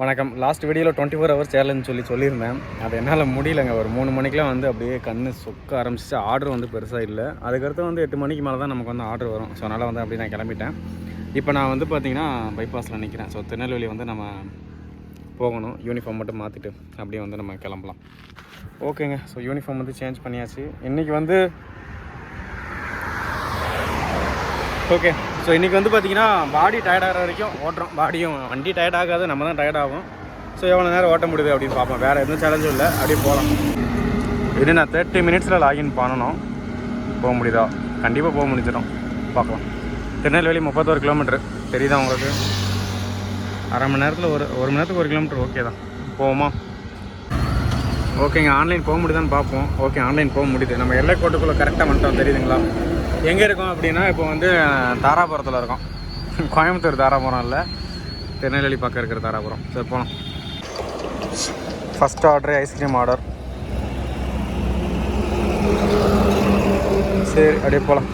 வணக்கம். லாஸ்ட் வீடியோவில் twenty four hours சேரலன்னு சொல்லி சொல்லியிருந்தேன். அது என்னால் முடியலங்க. ஒரு மூணு மணிக்கெலாம் வந்து அப்படியே கண்ணு சொக்க ஆரம்பிச்சிச்சு. ஆர்டர் வந்து பெருசாக இல்லை. அதுக்கடுத்து வந்து எட்டு மணிக்கு மேலே தான் நமக்கு வந்து ஆர்டர் வரும். ஸோ அதனால் வந்து அப்படியே நான் கிளம்பிட்டேன். இப்போ நான் வந்து பார்த்தீங்கன்னா பைபாஸில் நிற்கிறேன் ஸோ திருநெல்வேலி வந்து நம்ம போகணும். யூனிஃபார்ம் மட்டும் மாற்றிட்டு அப்படியே வந்து நம்ம கிளம்பலாம். ஓகேங்க ஸோ யூனிஃபார்ம் வந்து சேஞ்ச் பண்ணியாச்சு. இன்றைக்கி வந்து ஓகே ஸோ இன்றைக்கி வந்து பார்த்தீங்கன்னா பாடி டயர்டாகிற வரைக்கும் ஓட்டுறோம். பாடியும் வண்டி டயர்ட் ஆகாது நம்ம தான் டயர்ட் ஆகும். ஸோ எவ்வளோ நேரம் ஓட்ட முடியுது அப்படின்னு பார்ப்போம். வேறு எதுவும் சேலஞ்சும் இல்லை. அப்படியே போகலாம் இது நான் தேர்ட்டி மினிட்ஸில் லாகின் பண்ணணும். போக முடியுதா? கண்டிப்பாக போக முடிஞ்சிடும். பார்க்கலாம். திருநெல்வேலி முப்பத்தோரு கிலோமீட்ரு தெரியுதா உங்களுக்கு? அரை மணி நேரத்தில் ஒரு ஒரு மணி நேரத்துக்கு ஒரு கிலோமீட்டர் ஓகே தான். போவோமா? ஓகேங்க ஆன்லைன் போக முடியுதான்னு பார்ப்போம். ஓகே ஆன்லைன் போக முடியுது. நம்ம எல்லை கோட்டுக்குள்ளே கரெக்டாக வந்துட்டோம். தெரியுதுங்களா? எங்கே இருக்கோம் அப்படின்னா இப்போ வந்து தாராபுரத்தில் இருக்கோம். கோயம்புத்தூர் தாராபுரம் இல்லை. திருநெல்வேலி பக்கம் இருக்கிற தாராபுரம். சரி போகலாம் ஃபஸ்ட் ஆர்டர் ஐஸ்கிரீம் ஆர்டர் சரி அப்படியே போகலாம்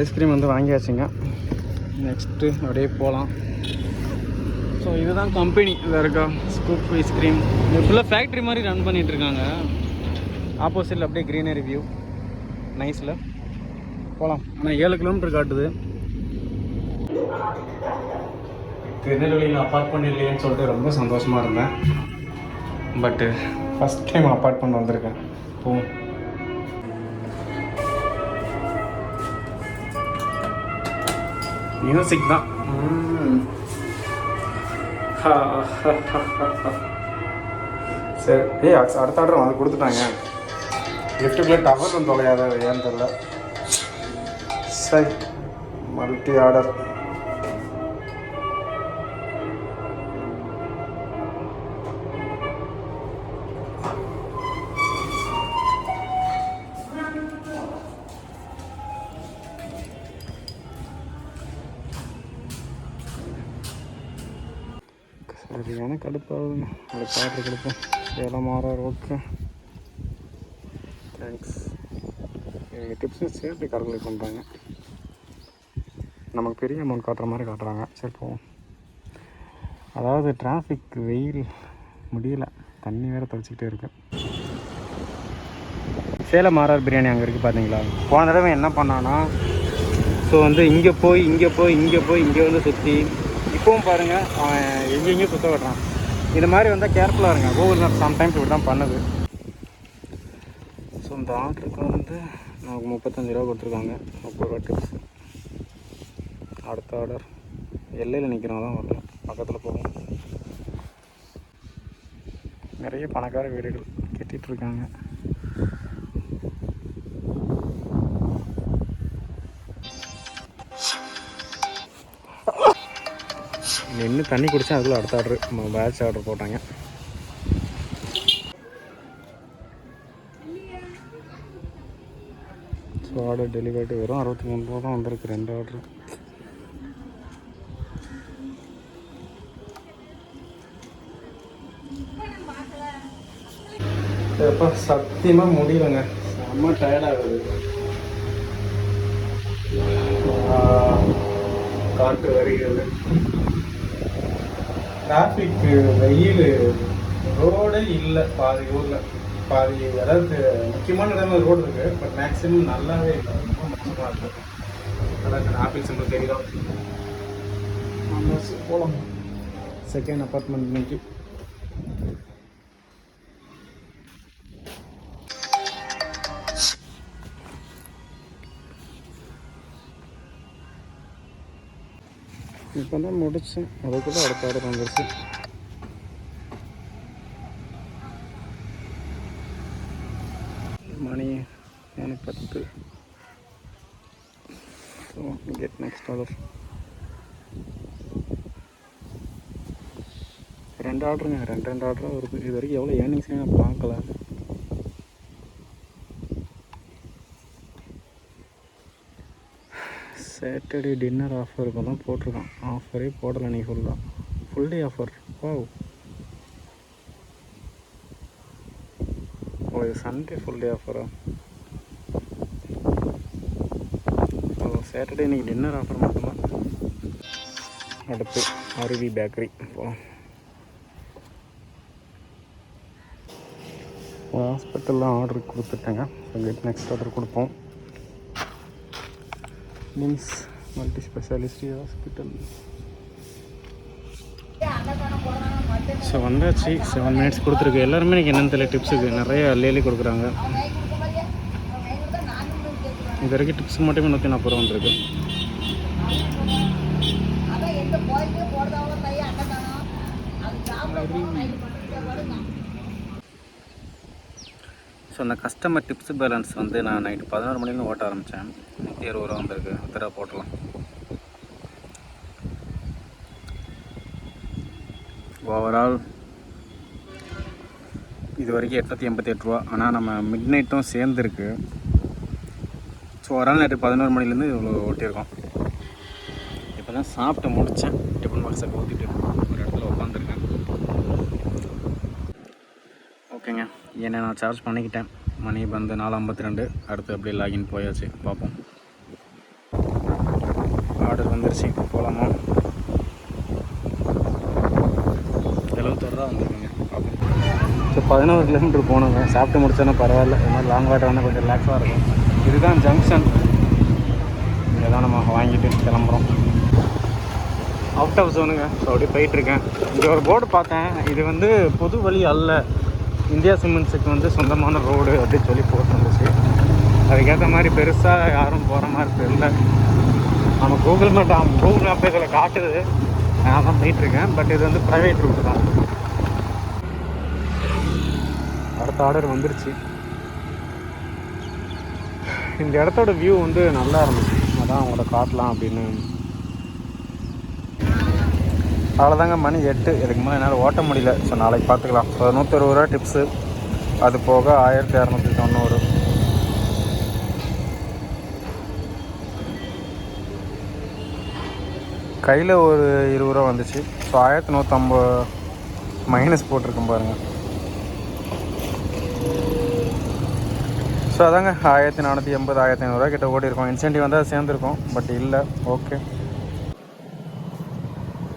ஐஸ்கிரீம் வந்து வாங்கியாச்சுங்க. நெக்ஸ்ட்டு அப்படியே போகலாம் ஸோ இதுதான் கம்பெனி இதில் இருக்கா? ஸ்கூப் ஐஸ்கிரீம் இது ஃபுல்லாக ஃபேக்ட்ரி மாதிரி ரன் பண்ணிகிட்ருக்காங்க ஆப்போசிட்டில் அப்படியே க்ரீனரி வியூ நைஸில் போகலாம் ஆனால் ஏழு கிலோமீட்டர் காட்டுது. திருநெல்வேலியில் அப்பார்ட்மெண்ட் இல்லையேன்னு சொல்லிட்டு ரொம்ப சந்தோஷமாக இருந்தேன். பட்டு ஃபஸ்ட் டைம் அப்பார்ட்மெண்ட் வந்திருக்கேன். போவோம் மியூசிக் தான். சரி. ஏய் அடுத்த ஆர்டர் வந்து கொடுத்துட்டாங்க. லிஃப்ட்டுக்குள்ளே டவர் வந்து தொலையாத ஏன்னு தெரில சரி மல்டி ஆர்டர் சரியான கடுப்பாகுதுங்க. அடுத்த ஆர்டர் கொடுப்போம். சேலம் ஆறார் ஓகே தேங்க்ஸ் எங்கள் டிப்ஸும் சேர்த்து கால்குலேட் பண்ணுறாங்க நமக்கு பெரிய அமௌண்ட் காட்டுற மாதிரி காட்டுறாங்க. சரி போவோம். அதாவது டிராஃபிக் வெயில் முடியல. தண்ணி வேறு தொலைச்சிக்கிட்டே இருக்கு. சேலம் ஆர்ஆர் பிரியாணி அங்கே இருக்குது பார்த்தீங்களா போன தடவை என்ன பண்ணான்னா ஸோ வந்து இங்கே போய் இங்கே போய் இங்கே போய் இங்கே வந்து சுற்றி இப்போவும் பாருங்கள் அவன் எங்கெங்கேயும் சுற்ற விடுறான். இந்த மாதிரி வந்தால் கேர்ஃபுல்லாக இருங்க. கூகுள் மேப் சம்டைம்ஸ் இப்படி தான் பண்ணுது. ஸோ இந்த ஆர்டருக்கு வந்து. நமக்கு முப்பத்தஞ்சு ரூபா கொடுத்துருக்காங்க. முப்பது ரூபா டிப்ஸ் அடுத்த ஆர்டர் எல்லையில் நிற்கிறவங்க தான் வரல. பக்கத்தில் போகும் நிறைய பணக்கார வீடுகள் கட்டிகிட்டு இருக்காங்க. நின்று தண்ணி குடித்தா அதில் அடுத்த ஆர்டர் பேட்ச் ஆர்டர் போட்டாங்க. ஸோ ஆர்டர் டெலிவரி வெறும் அறுபத்தி மூணு ரூபா தான் வந்திருக்கு ரெண்டு ஆர்டர் எப்போ சத்தியமாக முடியலங்க. செம்ம டயர்டாகுது காற்று வருகிறது. டிராஃபிக் வெயில் ரோடே இல்லை பாதி ஊரில். பாதி அதாவது முக்கியமான இடத்துல ரோடு இருக்கு. பட் மேக்ஸிமம் நல்லாவே இல்லை. ரொம்ப மோசமாக இருக்கு. அதான் ஆப்பிள் சிம்பிள் தெரியுதா? போகலாம் செகண்ட் அப்பார்ட்மெண்ட் இன்னைக்கு. இப்போ தான் முடிச்சேன். அதுக்குள்ள அடுத்த ஆர்டர் வந்துருச்சு. மணி மூணு பத்து ஸோ கெட் நெக்ஸ்ட் ஆர்டர் ரெண்டு ஆர்டருங்க ரெண்டு ரெண்டு ஆர்டராக வருது இது வரைக்கும் எவ்வளோ ஏர்னிங்ஸ் நான் பார்க்கல. சேட்டர்டே டின்னர் ஆஃபர் இப்போ தான் போட்டிருக்கான் ஆஃபரே போடலை நீ ஃபுல்லாக ஃபுல் டே ஆஃபர் ஓ உங்களுக்கு சண்டே ஃபுல் டே ஆஃபரா ஓ சாட்டர்டே இன்றைக்கி டின்னர் ஆஃபர் மட்டும்தான் அடுத்து அருவி பேக்கரி போகலாம் ஹாஸ்பிட்டலில் ஆர்டர் கொடுத்துட்டேங்க நெக்ஸ்ட் ஆர்டர் கொடுப்போம் means multi speciality hospital so வந்தாச்சு. செவன் மினிட்ஸ் கொடுத்துருக்கு. எல்லாருமே எனக்கு என்னென்னு தெரியல டிப்ஸுக்கு நிறைய அள்ளி கொடுக்குறாங்க. இது வரைக்கும் டிப்ஸ் மட்டுமே நூற்றி நாற்பது ரூபா வந்திருக்கு. ஸோ அந்த கஸ்டமர் டிப்ஸ் பேலன்ஸ் வந்து நான் நைட்டு பதினோரு மணிலேருந்து ஓட்ட ஆரம்பித்தேன் நூற்றி அறுபது ரூபா வந்திருக்கு. பத்து ரூபா போட்டலாம் ஓவரால் இது வரைக்கும் எட்நூற்றி எண்பத்தி எட்டு ரூபா. ஆனால் நம்ம மிட் நைட்டும் சேர்ந்துருக்கு. ஸோ ஒரு நாள் நேற்று பதினோரு மணிலேருந்து இவ்வளோ ஓட்டியிருக்கோம். இப்போ தான் சாப்பிட்டு முடித்தேன் டிஃபன் பாக்ஸை ஊற்றிட்டு ஒரு இடத்துல உட்காந்துருக்கேன் ஓகேங்க. ஏன்னா நான் சார்ஜ் பண்ணிக்கிட்டேன். மணி வந்து நாலு ஐம்பத்தி ரெண்டு அடுத்து அப்படியே லாகின் போயாச்சு. பார்ப்போம். ஆர்டர் வந்துருச்சு. போகலாமா எழுபத்தொரு ரூபா வந்துருக்குங்க பார்ப்போம் ஸோ பதினோரு கிலோமீட்டர் போனோங்க. சாப்பிட்டு முடிச்சோன்னா பரவாயில்ல. இது மாதிரி லாங் வாட்டர் வந்தால் கொஞ்சம் ரிலாக்ஸாக இருக்கும். இதுதான் ஜங்ஷன் இங்கே தான் நம்ம வாங்கிட்டு கிளம்புறோம். அவுட் ஆஃப் ஜோனுங்க ஸோ அப்படியே போயிட்டுருக்கேன். இங்கே ஒரு போர்டு பார்த்தேன். இது வந்து பொது வழி அல்ல. இந்தியா சிமெண்ட்ஸுக்கு வந்து சொந்தமான ரோடு அப்படின்னு சொல்லி போட்டுருந்துச்சு. அதுக்கேற்ற மாதிரி பெருசாக யாரும் போகிற மாதிரி தெரியல. நம்ம கூகுள் மேப் கூகுள் மேப் இதில் காட்டுது. நான் தான் போயிட்டுருக்கேன். பட் இது வந்து ப்ரைவேட் ரூட் தான். அடுத்த ஆர்டர் வந்துருச்சு. இந்த இடத்தோட வியூ வந்து நல்லா இருந்துச்சு. அதான் அவங்கள காட்டலாம் அப்படின்னு. அவ்வளோதாங்க மணி எட்டு. இதுக்கு மேலே என்னால் ஓட்ட முடியல. ஸோ நாளைக்கு பார்த்துக்கலாம் ஸோ நூற்றி ரூபா டிப்ஸு அது போக ஆயிரத்தி இரநூத்தி தொண்ணூறு. கையில் ஒரு இருபது ரூபா வந்துச்சு. ஸோ ஆயிரத்தி நூற்றம்பது மைனஸ் போட்டிருக்கும் பாருங்கள் ஸோ அதாங்க ஆயிரத்தி நானூற்றி எண்பது ஆயிரத்தி ஐநூறுரூவா கிட்ட ஓடி இருக்கோம் இன்சென்டிவ் வந்தால் சேர்ந்துருக்கோம். பட் இல்லை ஓகே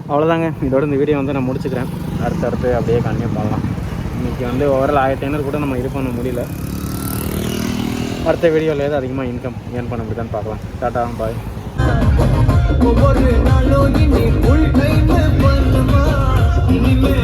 அவ்வளோதாங்க இதோட இந்த வீடியோ வந்து நான் முடிச்சுக்கிறேன். அடுத்து அடுத்து அப்படியே கண்டினியூ பண்ணலாம். இன்றைக்கி வந்து ஓவரால் ஆயிரத்தி ஐநூறு கூட நம்ம இது பண்ண முடியல. அடுத்த வீடியோவில் ஏதாவது அதிகமாக இன்கம் ஏன் பண்ண முடியுதான்னு பார்க்கலாம். டாட்டா பாய் ஒவ்வொரு நாளும் இனி உள் டைம் பண்ணுமா இனிமே